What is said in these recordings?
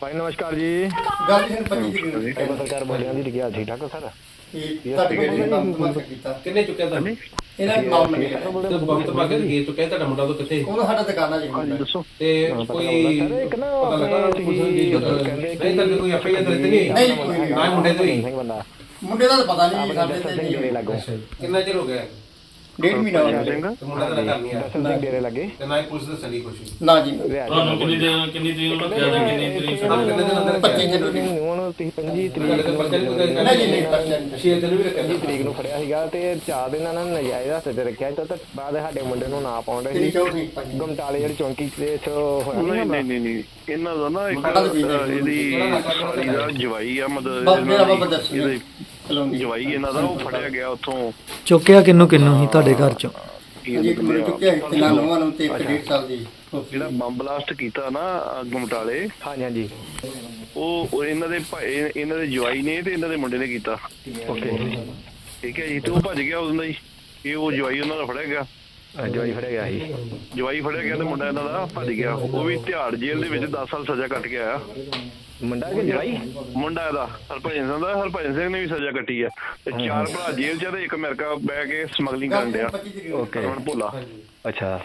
ਭਾਈ ਨਮਸਕਾਰ ਜੀ ਗੱਲ ਇਹ 25 ਤਰੀਕ ਨੂੰ ਇਹ ਪੱਤਰਕਾਰ ਬੋਲਿਆ ਦੀ ਲਿਖਿਆ ਠੀਕ ਠਾਕ ਹੋ ਸਰ ਇਹ ਤੁਹਾਡੇ ਗੱਡੀ ਨੇ ਕੰਮ ਕੀਤਾ ਕਿੰਨੇ ਚੁੱਕਿਆ ਤੁਹਾਨੂੰ ਇਹਨਾਂ ਨੇ ਨਾਮ ਮੰਗਿਆ ਤੇ ਬੰਦ ਪਾ ਕੇ ਗੇ ਚੁੱਕਿਆ ਤੁਹਾਡਾ ਮੁੰਡਾ ਤੋਂ ਕਿੱਥੇ ਉਹਨਾਂ ਸਾਡਾ ਦੁਕਾਨਾ ਜੀ। ਦੱਸੋ ਤੇ ਕੋਈ ਪਤਾ ਲੱਗਾ ਤੁਸੀਂ ਦੀ ਕਹਿੰਦੇ ਨਹੀਂ ਤਾਂ ਕੋਈ ਐਫਆਈਆਰ ਦਰਜ ਨਹੀਂ ਨਹੀਂ ਕੋਈ ਨਹੀਂ ਨਾ ਮੁੰਡੇ ਤੋਂ ਹੀ ਮੁੰਡੇ ਦਾ ਤਾਂ ਪਤਾ ਨਹੀਂ ਸਾਡੇ ਤੇ ਨਹੀਂ ਕਿੰਨਾ ਚਿਰ ਹੋ ਗਿਆ ਡੇਢ ਮਹੀਨਾ ਹੋ ਗਿਆ ਸਿੰਘ ਤੇ ਮੁੰਡਾ ਤੇਰਾ ਘਰ ਨਹੀਂ ਆਇਆ ਦਸਤ ਸਿੰਘ ਡੇਰੇ ਲੱਗੇ। ਤੇ ਨਾ ਹੀ ਪੁਲਿਸ ਦਾ ਸਲੀ ਕੁਛ। ਨਾ ਜੀ। ਤੁਹਾਨੂੰ ਕਿੰਨੀ ਦਿਨ ਕਿੰਨੀ ਤਰੀਕ ਨੂੰ ਕਿਹਾ ਸੀ? ਕਿੰਨੀ ਤਰੀਕ ਨੂੰ ਕਿੰਨੇ ਦਿਨ ਅੰਦਰ 25 ਜਨਵਰੀ ਨੂੰ। ਹੁਣ ਤੁਸੀਂ 25 ਤੁਹਾਡੇ ਤਰੀਕ ਪਰਚਾ ਨਹੀਂ ਜੀ ਨਹੀਂ ਪਰਸੈਂਟ ਛੇ ਦਿਨ ਵੀ ਰੱਖਿਆ ਦੀ ਤਰੀਕ ਨੂੰ ਫੜਿਆ ਸੀਗਾ ਤੇ ਚਾਰ ਦਿਨ ਇਹਨਾਂ ਨੇ ਨਜਾਇਜ਼ ਹੱਥ ਤੇ ਰੱਖਿਆ। ਤੇ ਤਾਂ ਬਾਅਦ ਸਾਡੇ ਮੁੰਡੇ ਨੂੰ ਨਾ ਪਾਉਂਦੇ ਤੇਰੀ ਸੀ। ਗਮਟਾਲੇ ਜਿਹੜੀ ਚੌਂਕੀ ਤੇ ਚ ਹੋਇਆ ਨੀ ਨਹੀਂ? ਨਹੀਂ ਨਹੀਂ। ਇਹਨਾਂ ਦਾ ਨਾ ਇੱਕ ਤਾਂ ਇਹਦੀ ਦਾ ਜਵਾਈ ਆ ਮਤਲਬ ਦਾ ਦੀ- ਇਹਦੇ ਜਵਾਈ ਇਹਨਾਂ ਦਾ ਉਹ ਫੜਿਆ ਗਿਆ ਉੱਥੋਂ। ਚੁੱਕਿਆ ਕਿੰਨੂੰ ਕਿੰਨੂੰ ਸੀ ਤੁਹਾਡੇ ਘਰ ਚੋਂ? ਕੀ ਜੀ ਇੱਕ ਮੁੰਡੇ ਚੁੱਕਿਆ ਸੀ ਤਿੰਨਾਂ ਨੌਵਾਂ ਨੂੰ ਤੇ ਇੱਕ ਡੇਢ ਸਾਲ ਦੀ ਜਿਹੜਾ ਬੰਬ ਬਲਾਸਟ ਕੀਤਾ ਨਾ ਗਮਟਾਲੇ ਹਾਂਜੀ ਹਾਂਜੀ। ਉਹ ਉਹ ਇਹਨਾਂ ਦੇ ਭਾਈ ਇਹਨਾਂ ਦੇ ਜਵਾਈ ਨੇ ਤੇ ਇਹਨਾਂ ਦੇ ਮੁੰਡੇ ਨੇ ਕੀਤਾ। ਓਕੇ। ਠੀਕ ਹੈ ਜੀ ਤੇ ਉਹ ਭੱਜ ਗਿਆ ਉਦੋਂ ਦਾ ਹੀ। ਇਹ ਉਹ ਜਵਾਈ ਉਹਨਾਂ ਦਾ ਫੜਿਆ ਗਿਆ। ਜਵਾਈ ਫੜਿਆ ਗਿਆ ਸੀ। ਜਵਾਈ ਫੜਿਆ ਗਿਆ ਤੇ ਮੁੰਡਾ ਇਹਨਾਂ ਦਾ ਭੱਜ ਗਿਆ। ਉਹ ਵੀ ਤਿਹਾੜ ਜੇਲ੍ਹ ਦੇ ਵਿੱਚ 10 ਸਾਲ ਸਜ਼ਾ ਕੱਟ ਕੇ ਆਇਆ। ਮੁੰਡਾ ਕਿ ਜਵਾਈ? ਮੁੰਡਾ ਇਹਦਾ ਹਰਭਜਨ ਸਿੰਘ ਦਾ ਹਰਭਜਨ ਸਿੰਘ ਨੇ ਵੀ ਸਜ਼ਾ ਕੱਟੀ ਆ। ਤੇ ਚਾਰ ਭਰਾ ਜੇਲ੍ਹ 'ਚ ਤੇ ਇੱਕ ਅਮਰੀਕਾ ਬਹਿ ਕੇ ਸਮਗਲਿੰਗ ਕਰਨ ਡਿਆ। 25 ਤਰੀਕ ਨੂੰ ਓਕੇ। ਹਰਮਨ ਭੋਲਾ। ਅੱਛਾ।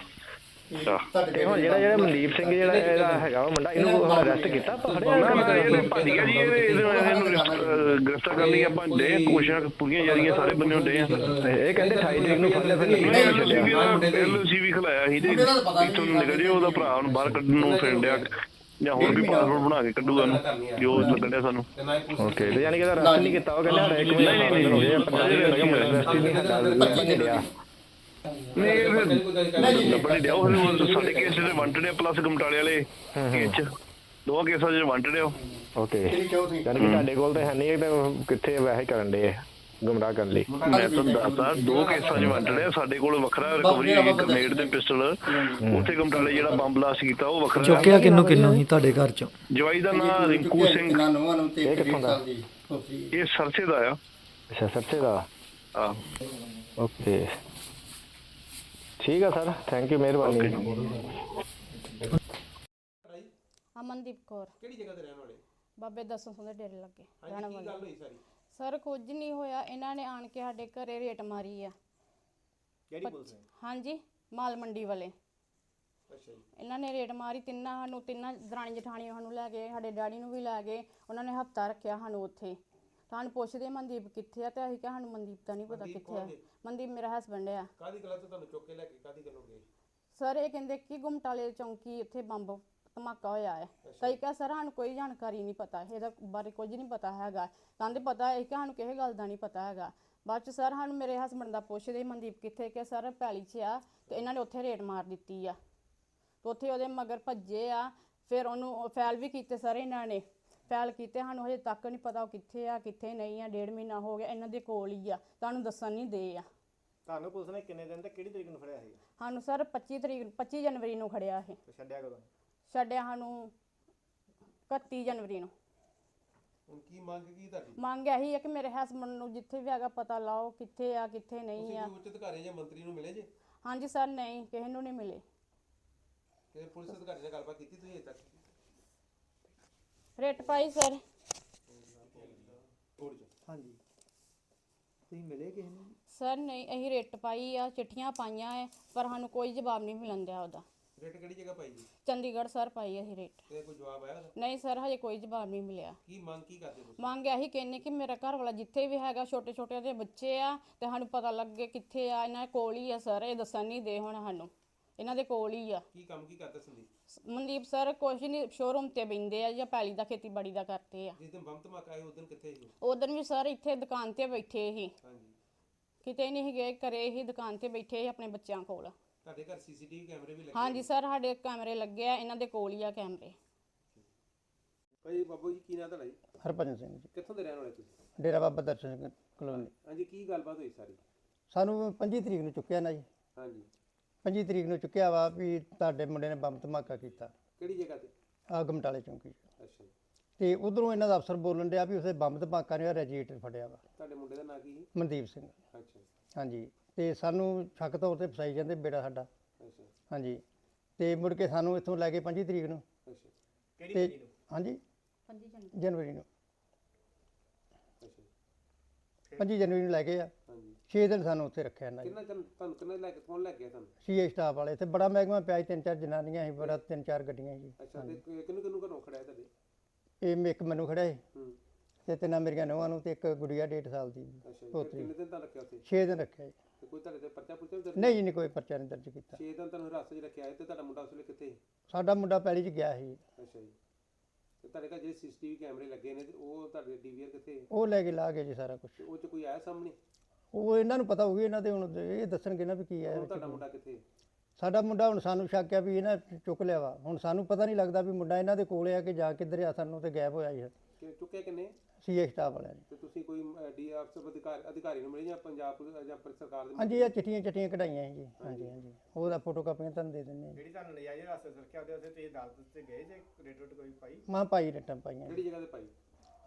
ਤੇ ਹੁਣ ਜਿਹੜਾ ਜਿਹੜਾ ਮਨਦੀਪ ਸਿੰਘ ਜਿਹੜਾ ਇਹਦਾ ਹੈਗਾ ਵਾ ਮੁੰਡਾ ਇਹਨੂੰ ਅਰੈਸਟ ਕੀਤਾ ਨਾ ਨਾ ਇਹ ਭੱਜ ਗਿਆ ਜੀ ਇਹਨੂੰ ਗ੍ਰਿਫਤ- ਗ੍ਰਿਫਤਾਰ ਕਰਨ ਲਈ ਆਪਾਂ ਡੇ ਕੋਸ਼ਿਸ਼ਾਂ ਪੂਰੀਆਂ ਜਾਰੀਆਂ ਸਾਰੇ ਬੰਨਿਓ ਡੇ ਆ। ਇਹ ਕਹਿੰਦੇ 28 ਤਰੀਕ ਨੂੰ ਫੜ ਲਿਆ ਫਿਰ ਛੱਡਿਆ। ਐਲਓਸੀ ਵੀ ਖਲਾਇਆ ਸੀ ਤੇ ਇੱਥੋਂ ਨੂੰ ਨਿਕਲ ਜੇ ਉਹਦਾ ਭਰਾ ਨੂੰ ਬਾਹਰ ਕੱਢਣ ਨੂੰ ਫਿਰਨ ਡਿਆ। ਜਾਂ ਹੋਰ ਵੀ ਪਾਸਪੋਰਟ ਬਣਾ ਕੇ ਕੱਢੂਗਾ ਨੂੰ ਜੋ ਲੱਗਣ ਡਿਆ ਸਾਨੂੰ। ਓਕੇ ਤੇ ਯਾਨੀ ਕਿ ਇਹਦਾ ਅਰੈਸਟ ਨਹੀਂ ਕੀਤਾ ਉਹ ਕਹਿੰਦੇ ਇੱਕ ਮਹੀਨੇ ਨਹੀਂ ਨਹੀਂ ਹੋ ਗਿਆ 15 ਦਿਨ ਹੋ ਗਏ ਮੁੰਡੇ ਅਰੈਸਟ ਨਹੀਂ ਕੀਤਾ ਨਹੀਂ ਨਹੀਂ ਇਹ ਫਿਰ ਕੋਈ ਗੱਲ ਕਰ ਲੱਭਣ ਡਿਆ ਉਹ ਫਿਰ ਸਾਡੇ ਕੇਸ ਦੇ ਵਾਂਟਡ ਆ ਪਲੱਸ ਗਮਟਾਲੇ ਵਾਲੇ ਕੇਸ ਚ। ਦੋਵਾਂ ਕੇਸਾਂ 'ਚ ਵਾਂਟਡ ਆ। ਓਕੇ। ਯਾਨੀ ਕਿ ਤੁਹਾਡੇ ਕੋਲ ਤਾਂ ਹੈ ਨਹੀਂ ਤੇ ਕਿੱਥੇ ਵੈਸੇ ਕਰਨ ਦੇ ਗੁੰਮਰਾਹ ਕਰਨ ਲਈ। ਮੈਂ ਤੁਹਾਨੂੰ ਦੱਸਦਾ ਦੋ ਕੇਸਾਂ 'ਚ ਵਾਂਟਡ ਆ ਸਾਡੇ ਕੋਲ ਵੱਖਰਾ ਰਿਕਵਰੀ ਹੈਗੀ ਗ੍ਰਨੇਡ ਤੇ ਪਿਸਟਲ ਉੱਥੇ ਗਮਟਾਲੇ ਜਿਹੜਾ ਬੰਬ ਬਲਾਸਟ ਕੀਤਾ ਉਹ ਵੱਖਰਾ ਚੁੱਕਿਆ ਕਿੰਨੂੰ ਕਿੰਨੂੰ ਸੀ ਤੁਹਾਡੇ ਘਰ ਚੋਂ? ਜਵਾਈ ਦਾ ਨਾਂ ਰਿੰਕੂ ਸਿੰਘ। ਤਿੰਨਾਂ ਨੌਵਾਂ ਨੂੰ ਤੇ ਇੱਕ ਡੇਢ ਸਾਲ ਦੀ ਇਹ ਸਰਸੇ ਦਾ ਆ। ਅੱਛਾ ਸੱਚੇ ਦਾ। ਆ ਓਕੇ। ਠੀਕ ਆ ਸਰ ਥੈਂਕ ਯੂ ਮਿਹਰਬਾਨੀ। ਅਮਨਦੀਪ ਕੌਰ। ਕਿਹੜੀ ਜਗ੍ਹਾ ਤੇ ਰਹਿਣ ਵਾਲੇ? ਬਾਬੇ ਦਸੋਂ ਸਿੰਘ ਦੇ ਡੇਰੇ ਲੱਗੇ ਰਹਿਣ ਕੀ ਵਾਲੇ। ਗੱਲ ਹੋਈ ਸਾਰੀ? ਸਰ ਕੁਝ ਨਹੀਂ ਹੋਇਆ ਇਹਨਾਂ ਨੇ ਆਣ ਕੇ ਸਾਡੇ ਘਰੇ ਰੇਟ ਮਾਰੀ ਆ। ਕਿਹੜੀ ਪੁਲਿਸ ਨੇ? ਹਾਂਜੀ ਮਾਲ ਮੰਡੀ ਵਾਲੇ। ਅੱਛਾ ਜੀ। ਇਹਨਾਂ ਨੇ ਰੇਟ ਮਾਰੀ ਤਿੰਨਾਂ ਸਾਨੂੰ ਤਿੰਨਾਂ ਦਰਾਣੀ ਜਠਾਣੀਆਂ ਸਾਨੂੰ ਲੈ ਗਏ ਸਾਡੇ ਡੈਡੀ ਨੂੰ ਵੀ ਲੈ ਗਏ ਉਹਨਾਂ ਨੇ ਹਫਤਾ ਰੱਖਿਆ ਸਾਨੂੰ ਉੱਥੇ। ਸਾਨੂੰ ਪੁੱਛਦੇ ਮਨਦੀਪ ਕਿੱਥੇ ਆ ਤੇ ਅਸੀਂ ਕਿਹਾ ਸਾਨੂੰ ਮਨਦੀਪ ਦਾ ਨਹੀਂ ਪਤਾ ਕਿੱਥੇ ਆ। ਮਨਦੀਪ ਮੇਰਾ ਹਸਬੰਡ ਆ। ਕਾਦੀ ਗੱਲ ਤੋਂ ਤੁਹਾਨੂੰ ਚੁੱਕ ਕੇ ਲੈ ਕੇ ਕਾਦੀ ਗੱਲੋਂ ਗਏ? ਸਰ ਇਹ ਕਹਿੰਦੇ ਕਿ ਗੁਮਟਾਲੇ ਚੌਂਕੀ ਉੱਥੇ ਬੰਬ ਧਮਾਕਾ ਹੋਇਆ ਹੈ ਕਈ ਕਿਹਾ ਸਰ ਸਾਨੂੰ ਕੋਈ ਜਾਣਕਾਰੀ ਨਹੀਂ ਪਤਾ। ਇਹਦਾ ਬਾਰੇ ਕੁਝ ਨਹੀਂ ਪਤਾ ਹੈਗਾ। ਕਹਿੰਦੇ ਪਤਾ ਹੈ ਕਿ ਸਾਨੂੰ ਕਿਸੇ ਗੱਲ ਦਾ ਨਹੀਂ ਪਤਾ ਹੈਗਾ। ਬਾਅਦ ਚ ਸਰ ਸਾਨੂੰ ਮੇਰੇ ਹਸਬੰਡ ਦਾ ਪੁੱਛਦੇ ਮਨਦੀਪ ਕਿੱਥੇ? ਕਿ ਸਰ ਪੈਲੀ 'ਚ ਆ ਤੇ ਇਹਨਾਂ ਨੇ ਉੱਥੇ ਰੇਟ ਮਾਰ ਦਿੱਤੀ ਆ। ਤੇ ਉੱਥੇ ਉਹਦੇ ਮਗਰ ਭੱਜੇ ਆ। ਫਿਰ ਉਹਨੂੰ ਫੈਲ ਵੀ ਕੀਤੇ ਸਰ ਇਹਨਾਂ ਨੇ। ਫੈਲ ਕੀਤੇ ਸਾਨੂੰ ਹਜੇ ਤੱਕ ਨਹੀਂ ਪਤਾ ਉਹ ਕਿੱਥੇ ਆ ਕਿੱਥੇ ਨਹੀਂ ਆ ਡੇਢ ਮਹੀਨਾ ਹੋ ਗਿਆ ਇਹਨਾਂ ਦੇ ਕੋਲ ਹੀ ਆ ਤੁਹਾਨੂੰ ਦੱਸਣ ਨਹੀਂ ਦੇ ਆ। ਤੁਹਾਨੂੰ ਪੁਲਿਸ ਨੇ ਕਿੰਨੇ ਦਿਨ ਤੇ ਕਿਹੜੀ ਤਰੀਕ ਨੂੰ ਫੜਿਆ ਸੀ? ਸਾਨੂੰ ਸਰ 25 ਤਰੀਕ 25 ਜਨਵਰੀ ਨੂੰ ਖੜਿਆ ਇਹ। ਤੇ ਛੱਡਿਆ ਕਦੋਂ? ਛੱਡਿਆ ਸਾਨੂੰ 31 ਜਨਵਰੀ ਨੂੰ। ਹੁਣ ਕੀ ਮੰਗ ਕੀ ਤੁਹਾਡੀ? ਮੰਗ ਇਹੀ ਹੈ ਕਿ ਮੇਰੇ ਹਸਬੰਡ ਨੂੰ ਜਿੱਥੇ ਵੀ ਹੈਗਾ ਪਤਾ ਲਾਓ ਕਿੱਥੇ ਆ ਕਿੱਥੇ ਨਹੀਂ ਆ। ਤੁਸੀਂ ਉੱਚ ਅਧਿਕਾਰੀ ਜਾਂ ਮੰਤਰੀ ਨੂੰ ਮਿਲੇ ਜੇ? ਹਾਂਜੀ ਸਰ ਨਹੀਂ ਕਿਸੇ ਨੂੰ ਨਹੀਂ ਮਿਲੇ। ਕਿ ਪੁਲਿਸ ਅਧਿਕਾਰੀ ਨਾਲ ਗੱਲਬਾਤ ਕੀਤੀ ਤੁਸੀਂ ਅਜੇ ਤੱਕ? ਰੇਟ ਪਾਈ ਸਰ ਹਾਂਜੀ। ਤੁਸੀਂ ਮਿਲੇ ਕਿਸੇ ਨੂੰ? ਸਰ ਨਹੀਂ ਅਸੀਂ ਰੇਟ ਪਾਈ ਆ ਚਿੱਠੀਆਂ ਪਾਈਆਂ ਐ ਪਰ ਸਾਨੂੰ ਕੋਈ ਜਵਾਬ ਨਹੀਂ ਮਿਲਣ ਦਿਆ ਉਹਦਾ। ਰੇਟ ਕਿਹੜੀ ਜਗ੍ਹਾ ਪਾਈ ਜੀ ਚੰਡੀਗੜ੍ਹ ਸਰ ਪਾਈ ਅਸੀਂ ਰੇਟ। ਤੇ ਕੋਈ ਜਵਾਬ ਆਇਆ ਉਹਦਾ? ਨਹੀਂ ਸਰ ਹਜੇ ਕੋਈ ਜਵਾਬ ਨਹੀਂ ਮਿਲਿਆ। ਕੀ ਮੰਗ ਕੀ ਕਰਦੇ ਤੁਸੀਂ? ਮੰਗ ਇਹੀ ਕਹਿੰਨੇ ਕਿ ਮੇਰਾ ਘਰ ਵਾਲਾ ਜਿੱਥੇ ਵੀ ਹੈਗਾ ਛੋਟੇ ਛੋਟੇ ਦੇ ਬੱਚੇ ਆ ਤੇ ਸਾਨੂੰ ਪਤਾ ਲੱਗੇ ਕਿੱਥੇ ਆ ਇਹਨਾਂ ਦੇ ਕੋਲ ਹੀ ਆ ਸਰ ਇਹ ਦੱਸਣ ਨਹੀਂ ਦੇ ਹੁਣ ਸਾਨੂੰ। ਇਹਨਾਂ ਦੇ ਕੋਲ ਹੀ ਆ। ਕੀ ਕੰਮ ਕੀ ਕਰਦੇ ਸੰਦੀਪ? ਮਨਦੀਪ ਸਰ ਕੁਛ ਨਹੀਂ ਸ਼ੋਰੂਮ ਤੇ ਬੈਂਦੇ ਆ ਜਾਂ ਪੈਲੀ ਦਾ ਖੇਤੀਬਾੜੀ ਦਾ ਕਰਦੇ ਆ। ਜਿਸ ਦਿਨ ਬੰਬ ਧਮਾਕਾ ਆਇਆ ਉਸ ਦਿਨ ਕਿੱਥੇ ਸੀ ਉਹ? ਉਦੋਂ ਵੀ ਸਰ ਇੱਥੇ ਦੁਕਾਨ ਤੇ ਬੈਠੇ ਸੀ। ਹਾਂਜੀ। ਕਿਤੇ ਨਹੀਂ ਗਏ ਘਰੇ ਹੀ ਦੁਕਾਨ ਤੇ ਬੈਠੇ ਸੀ ਆਪਣੇ ਬੱਚਿਆਂ ਕੋਲ। ਤੁਹਾਡੇ ਘਰ ਸੀਸੀਟੀਵੀ ਕੈਮਰੇ ਵੀ ਲੱਗੇ ਹਾਂਜੀ ਸਰ ਸਾਡੇ ਕੈਮਰੇ ਲੱਗੇ ਆ ਇਹਨਾਂ ਦੇ ਕੋਲ ਹੀ ਆ ਕੈਮਰੇ। ਭਾਈ ਬਾਬੂ ਜੀ ਕੀ ਨਾਂ ਤੁਹਾਡਾ ਜੀ? ਹਰਭਜਨ ਸਿੰਘ ਜੀ। ਕਿੱਥੋਂ ਦੇ ਰਹਿਣ ਵਾਲੇ ਤੁਸੀਂ? ਡੇਰਾ ਬਾਬਾ ਦਰਸ਼ਨ ਸਿੰਘ ਕਲੋਨੀ। ਹਾਂਜੀ ਕੀ ਗੱਲਬਾਤ ਹੋਈ ਸਾਰੀ? ਸਾਨੂੰ 25 ਤਰੀਕ ਨੂੰ ਚੁੱਕਿਆ ਨਾ ਜੀ। ਹਾਂਜੀ। 25 ਤਰੀਕ ਨੂੰ ਚੁੱਕਿਆ ਵਾ ਵੀ ਤੁਹਾਡੇ ਮੁੰਡੇ ਨੇ ਬੰਬ ਧਮਾਕਾ ਕੀਤਾ। ਕਿਹੜੀ ਜਗ੍ਹਾ ਤੇ? ਆ ਗਮਟਾਲੇ ਚੌਂਕੀ 'ਚ। ਅੱਛਾ ਜੀ। ਤੇ ਉਧਰੋਂ ਇਹਨਾਂ ਦਾ ਅਫਸਰ ਬੋਲਣ ਡਿਆ ਵੀ ਉਸੇ ਬੰਬ ਧਮਾਕਾ ਨੇ ਰਜਿਸਟਰ ਫੜਿਆ ਵਾ। ਤੁਹਾਡੇ ਮੁੰਡੇ ਦਾ ਨਾਂ ਕੀ ਸੀ? ਮਨਦੀਪ ਸਿੰਘ। ਅੱਛਾ ਜੀ, ਹਾਂਜੀ। ਤੇ ਸਾਨੂੰ ਸ਼ੱਕ ਤੌਰ ਤੇ ਫਸਾਈ ਜਾਂਦੇ ਬੇੜਾ ਸਾਡਾ। ਅੱਛਾ ਹਾਂਜੀ। ਤੇ ਮੁੜ ਕੇ ਸਾਨੂੰ ਇੱਥੋਂ ਲੈ ਕੇ 25 ਤਰੀਕ ਨੂੰ। ਅੱਛਾ ਕਿਹੜੀ ਤੇ ਹਾਂਜੀ। ਜਨਵਰੀ। ਜਨਵਰੀ ਨੂੰ। ਅੱਛਾ 25 ਜਨਵਰੀ ਨੂੰ ਲੈ ਕੇ ਆ। ਹਾਂਜੀ। 6 ਦਿਨ ਸਾਨੂੰ ਉੱਥੇ ਰੱਖਿਆ ਇਹਨਾਂ ਜੀ। ਕਿੰਨਾ ਚਿਰ ਤੁਹਾਨੂੰ ਕਿੰਨਾ ਲੈ ਕੇ ਕੌਣ ਲੈ ਗਿਆ ਤੁਹਾਨੂੰ? ਸੀਏ ਸਟਾਫ ਵਾਲੇ ਤੇ ਬੜਾ ਮਹਿਕਮਾ ਪਿਆ ਸੀ ਤਿੰਨ ਚਾਰ ਜਨਾਨੀਆਂ ਸੀ ਬੜਾ ਤਿੰਨ ਚਾਰ ਗੱਡੀਆਂ ਸੀ ਅੱਛਾ ਤੇ ਕਿੰਨੂੰ ਕਿੰਨੂੰ ਘਰੋਂ ਖੜਿਆ ਤੁਹਾਡੇ? ਇਹ ਇੱਕ ਮੈਨੂੰ ਖੜਾ ਸੀ ਹੂੰ। ਤੇ ਤਿੰਨਾਂ ਮੇਰੀਆਂ ਨੌਵਾਂ ਨੂੰ ਤੇ ਇੱਕ ਗੁੜੀਆ ਡੇਢ ਸਾਲ ਦੀ। ਅੱਛਾ ਜੀ, ਫਿਰ ਪੋਤਰੀ ਕਿੰਨੇ ਦਿਨ ਤਾਂ ਰੱਖਿਆ ਉੱਥੇ? 6 ਦਿਨ ਰੱਖਿਆ ਜੀ। ਤੇ ਕੋਈ ਤੁਹਾਡੇ ਤੇ ਪਰਚਾ ਪੁਰਚਾ ਵੀ ਦਰਜ ਨਹੀਂ ਜੀ ਨਹੀਂ ਕੋਈ ਪਰਚਾ ਨਹੀਂ ਦਰਜ ਕੀਤਾ। 6 ਦਿਨ ਤੁਹਾਨੂੰ ਹਿਰਾਸਤ 'ਚ ਰੱਖਿਆ ਹੈ ਤੇ ਤੁਹਾਡਾ ਮੁੰਡਾ ਉਸ ਵੇਲੇ ਕਿੱਥੇ ਸੀ? ਸਾਡਾ ਮੁੰਡਾ ਪਹਿਲੀ ਚ ਗਿਆ ਸੀ ਅੱਛਾ ਜੀ। ਤੇ ਤੁਹਾਡੇ ਘਰ ਜਿਹੜੇ ਸੀਸੀਟੀਵੀ ਕੈਮਰੇ ਲੱਗੇ ਨੇ ਤੇ ਉਹ ਤੁਹਾਡੇ ਡੀਵੀਆਰ ਕਿੱਥੇ ਹੈ? ਉਹ ਲੈ ਕੇ ਲਾ ਗਏ ਜੀ ਸਾਰਾ ਕੁਝ ਤੇ ਉਹ 'ਚ ਕੋਈ ਆਇਆ ਸਾਹਮਣੇ? ਉਹ ਇਹਨਾਂ ਨੂੰ ਪਤਾ ਹੋਊਗੀ ਇਹਨਾਂ ਦੇ ਹੁਣ ਇਹ ਦੱਸਣਗੇ ਨਾ ਵੀ ਕੀ ਹੈ ਤੁਹਾਡਾ ਮੁੰਡਾ ਕਿੱਥੇ ਹੈ? ਸਾਡਾ ਮੁੰਡਾ ਹੁਣ ਸਾਨੂੰ ਸ਼ੱਕ ਆ ਵੀ ਇਹਨਾਂ ਚੁੱਕ ਲਿਆ ਵਾ। ਹੁਣ ਸਾਨੂੰ ਪਤਾ ਨਹੀਂ ਲੱਗਦਾ ਵੀ ਮੁੰਡਾ ਇਹਨਾਂ ਦੇ ਕੋਲ ਆ ਕਿ ਜਾ ਕਿੱਧਰ ਆ ਸਾਨੂੰ ਤੇ ਗਾਇਬ ਹੋਇਆ ਜੀ ਕਿ ਚੁੱਕਿਆ ਕਿੰਨੇ? ਸੀਏ ਸਟਾਫ ਵਾਲਿਆਂ ਨੇ। ਤੇ ਤੁਸੀਂ ਕੋਈ ਡੀ ਅਫਸਰ ਅਧਿਕਾਰ ਅਧਿਕਾਰੀ ਨੂੰ ਮਿਲੇ ਜਾਂ ਪੰਜਾਬ ਪੁਲਿਸ ਜਾਂ ਪਰ- ਸਰਕਾਰ ਦੇ ਹਾਂਜੀ ਇਹ ਚਿੱਠੀਆਂ ਚਿੱਠੀਆਂ ਕਢਾਈਆਂ ਸੀ ਜੀ। ਹਾਂਜੀ। ਹਾਂਜੀ ਉਹਦਾ ਫੋਟੋ ਕਾਪੀਆਂ ਤੁਹਾਨੂੰ ਦੇ ਦਿੰਦੇ ਹਾਂ ਜੀ। ਜਿਹੜੀ ਤੁਹਾਨੂੰ ਨਜਾਇਜ਼ ਰਸਤੇ ਰੱਖਿਆ ਉਹਦੇ ਉੱਤੇ ਤੁਸੀਂ ਅਦਾਲਤ ਤੇ ਗਏ ਜੇ ਰੇਟ ਰੂਟ ਕੋਈ ਪਾਈ? ਮਾਂ ਪਾਈ ਰਟਾਂ ਪਾਈਆਂ। ਕਿਹੜੀ ਜਗ੍ਹਾ ਤੇ ਪਾਈ?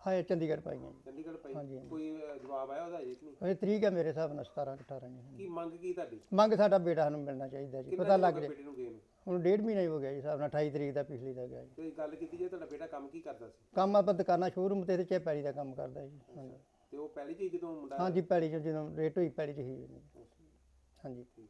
ਹਾਂ ਚੰਡੀਗੜ੍ਹ ਪਾਈਆਂ ਜੀ। ਚੰਡੀਗੜ੍ਹ ਪਾਈ। ਹਾਂਜੀ, ਹਾਂਜੀ। ਕੋਈ ਅ, ਜਵਾਬ ਆਇਆ ਉਹਦਾ ਅਜੇ ਕਿ ਨਹੀਂ? ਇਹ ਤਰੀਕ ਹੈ ਮੇਰੇ ਹਿਸਾਬ ਨਾਲ 17 18 ਜੀ। ਕੀ ਮੰਗ ਕੀ ਤੁਹਾਡੀ? ਮੰਗ ਸਾਡਾ ਬੇਟਾ ਸਾਨੂੰ ਮਿਲਣਾ ਚਾਹੀਦਾ ਜੀ ਕਿੰਨਾ ਪਤਾ ਚਿਰ ਲੱਗ ਗਿਆ ਜੇ। ਬੇਟੇ ਨੂੰ ਗਏ ਨੂੰ? ਹੁਣ ਡੇਢ ਮਹੀਨਾ ਹੀ ਹੋ ਗਿਆ ਜੀ ਹਿਸਾਬ ਨਾਲ 28 ਤਰੀਕ ਦਾ ਪਿਛਲੀ ਦਾ ਗਿਆ ਜੀ। ਤੇ ਗੱਲ ਕੀਤੀ ਜੇ ਤੁਹਾਡਾ ਬੇਟਾ ਕੰਮ ਕੀ ਕਰਦਾ ਸੀ? ਕੰਮ ਆਪਾਂ ਦੁਕਾਨਾਂ ਸ਼ੋਰੂਮ ਤੇ ਤੇ ਚੇ ਪੈੜੀ ਦਾ ਕੰਮ ਕਰਦਾ ਜੀ ਹਾਂਜੀ। ਤੇ ਉਹ ਪਹਿਲੀ ਚੀਜ਼ ਜਦੋਂ ਮੁੰਡਾ ਹਾਂਜੀ ਪੈੜੀ ਚ ਜਦੋਂ ਰੇਟ ਹੋਈ ਪੈੜੀ ਚ ਹੀ ਜੀ। ਹਾਂਜੀ। ਠੀਕ।